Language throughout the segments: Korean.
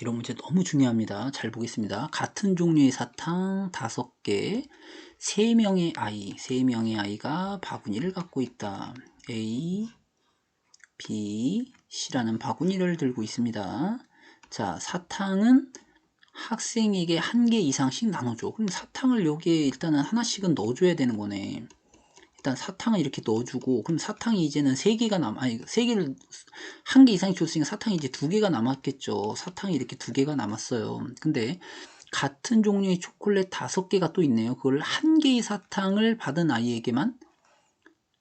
이런 문제 너무 중요합니다. 잘 보겠습니다. 같은 종류의 사탕 5개, 3명의 아이, 3명의 아이가 바구니를 갖고 있다. A, B, C라는 바구니를 들고 있습니다. 자, 사탕은 학생에게 한 개 이상씩 나눠줘. 그럼 사탕을 여기에 일단은 하나씩은 넣어줘야 되는 거네. 일단 사탕을 이렇게 넣어주고 그럼 사탕이 이제는 세 개가 남 아니 세 개를 한 개 이상이 줬으니까 사탕이 이제 두 개가 남았겠죠. 사탕이 이렇게 두 개가 남았어요. 근데 같은 종류의 초콜릿 다섯 개가 또 있네요. 그걸 한 개의 사탕을 받은 아이에게만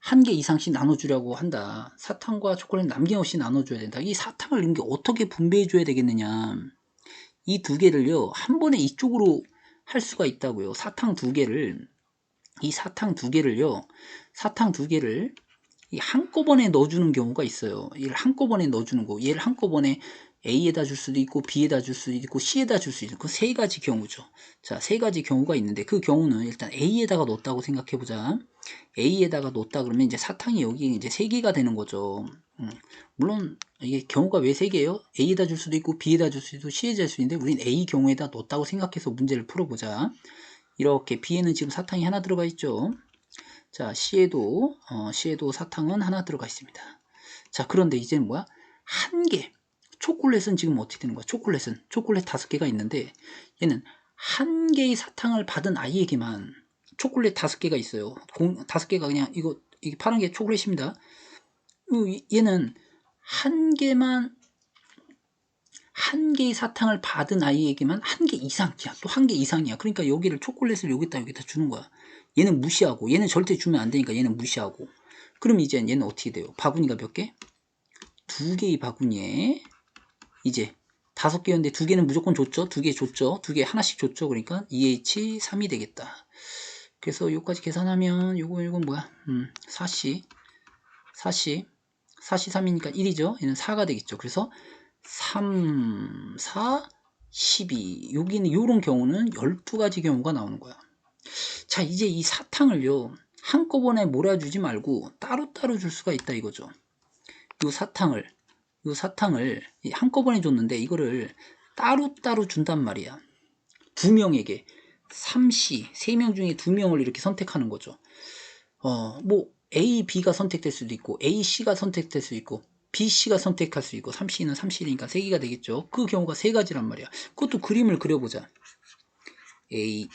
한 개 이상씩 나눠주려고 한다. 사탕과 초콜릿 남김없이 나눠줘야 된다. 이 사탕을 이게 어떻게 분배해 줘야 되겠느냐. 이 두 개를요 한 번에 이쪽으로 할 수가 있다고요. 사탕 두 개를 이 사탕 두 개를요, 사탕 두 개를 이 한꺼번에 넣어주는 경우가 있어요. 얘를 한꺼번에 넣어주는 거. 얘를 한꺼번에 A에다 줄 수도 있고, B에다 줄 수도 있고, C에다 줄 수도 있고, 세 가지 경우죠. 자, 세 가지 경우가 있는데, 그 경우는 일단 A에다가 넣었다고 생각해 보자. A에다가 넣었다 그러면 이제 사탕이 여기 이제 세 개가 되는 거죠. 음, 물론, 이게 경우가 왜 세 개예요? A에다 줄 수도 있고, B에다 줄 수도 있고, C에다 줄수 있는데, 우린 A 경우에다 넣었다고 생각해서 문제를 풀어보자. 이렇게 B에는 지금 사탕이 하나 들어가 있죠. 자, C에도, 어, C에도 사탕은 하나 들어가 있습니다. 자, 그런데 이제는 뭐야? 한 개. 초콜릿은 지금 어떻게 되는 거야? 초콜릿은, 초콜릿 다섯 개가 있는데, 얘는 한 개의 사탕을 받은 아이에게만 초콜릿 다섯 개가 있어요. 공, 다섯 개가 그냥, 이거, 이게 파란 게 초콜릿입니다. 얘는 한 개만 한 개의 사탕을 받은 아이에게만 한 개 이상이야. 또 한 개 이상이야. 그러니까 여기를 초콜릿을 여기다 여기다 주는 거야. 얘는 무시하고 얘는 절대 주면 안 되니까 얘는 무시하고 그럼 이제 얘는 어떻게 돼요? 바구니가 몇 개? 두 개의 바구니에 이제 다섯 개였는데 두 개는 무조건 줬죠? 두 개 줬죠? 두 개 하나씩 줬죠? 그러니까 2H 3이 되겠다. 그래서 요까지 계산하면 요거 이건 뭐야? 음, 4C 4C 4C 3이니까 1이죠? 얘는 4가 되겠죠. 그래서 3, 4, 12 여기는 이런 경우는 12가지 경우가 나오는 거야. 자 이제 이 사탕을요 한꺼번에 몰아주지 말고 따로따로 줄 수가 있다 이거죠. 이 사탕을 이 사탕을 한꺼번에 줬는데 이거를 따로따로 준단 말이야. 두 명에게. 3시. 3명 중에 2명을 이렇게 선택하는 거죠. 어뭐 A, B가 선택될 수도 있고 A, C가 선택될 수도 있고 BC가 선택할 수 있고 3C는 3C니까 3개가 되겠죠. 그 경우가 세 가지란 말이야. 그것도 그림을 그려보자. A,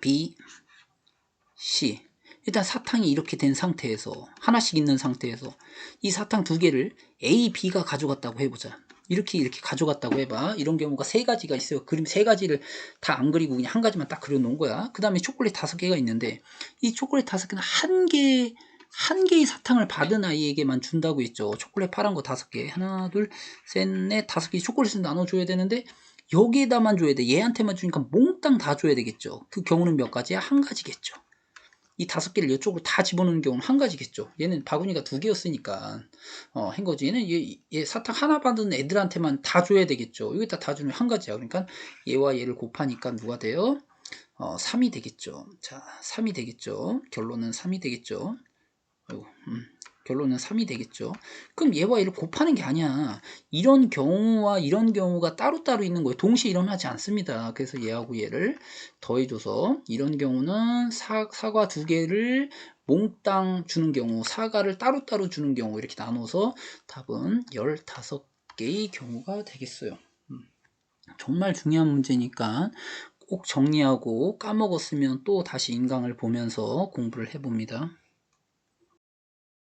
B, C. 일단 사탕이 이렇게 된 상태에서 하나씩 있는 상태에서 이 사탕 두 개를 A, B가 가져갔다고 해보자. 이렇게 이렇게 가져갔다고 해봐. 이런 경우가 세 가지가 있어요. 그림 세 가지를 다 안 그리고 그냥 한 가지만 딱 그려놓은 거야. 그 다음에 초콜릿 다섯 개가 있는데 이 초콜릿 다섯 개는 한 개 한 개의 사탕을 받은 아이에게만 준다고 했죠. 초콜릿 파란 거 다섯 개. 하나, 둘, 셋, 넷, 다섯 개 초콜릿을 나눠줘야 되는데 여기에다만 줘야 돼. 얘한테만 주니까 몽땅 다 줘야 되겠죠. 그 경우는 몇 가지야? 한 가지겠죠. 이 다섯 개를 이쪽으로 다 집어넣는 경우는 한 가지겠죠. 얘는 바구니가 두 개였으니까 어, 한 거지. 얘는 얘, 얘, 사탕 하나 받은 애들한테만 다 줘야 되겠죠. 여기다 다 주면 한 가지야. 그러니까 얘와 얘를 곱하니까 누가 돼요? 어, 3이 되겠죠. 자, 3이 되겠죠. 결론은 3이 되겠죠. 아이고, 음, 결론은 3이 되겠죠. 그럼 얘와 얘를 곱하는 게 아니야. 이런 경우와 이런 경우가 따로따로 있는 거예요. 동시에 일어나지 않습니다. 그래서 얘하고 얘를 더해줘서 이런 경우는 사, 사과 두 개를 몽땅 주는 경우, 사과를 따로따로 주는 경우 이렇게 나눠서 답은 15개의 경우가 되겠어요. 음, 정말 중요한 문제니까 꼭 정리하고 까먹었으면 또 다시 인강을 보면서 공부를 해봅니다.